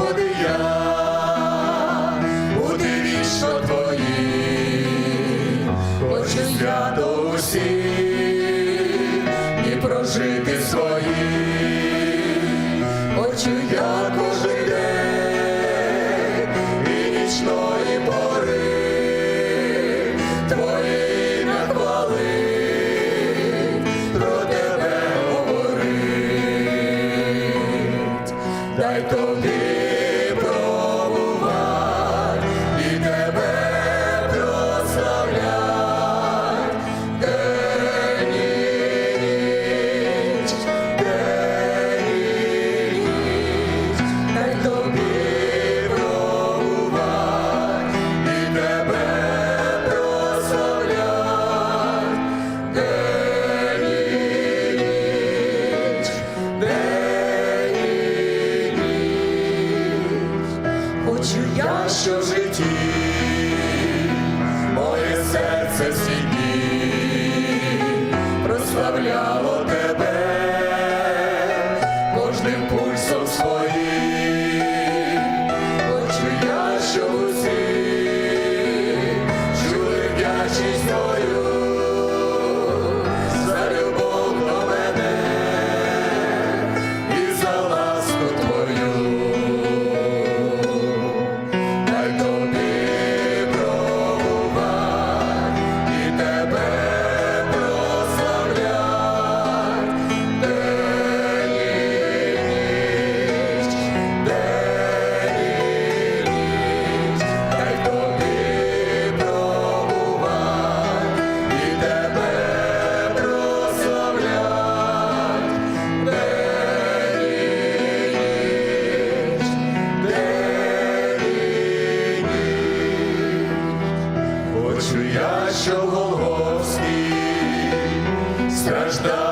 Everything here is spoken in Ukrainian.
Господи, я буде вічно твої, хочу я до усіх і прожити свої, хочу я кожен день і нічної пори твої говорить, Дай тобі Хочу я, що в житті моє серце дні прославляло тебе кожним пульсом своїм. Я, що Голговський страждав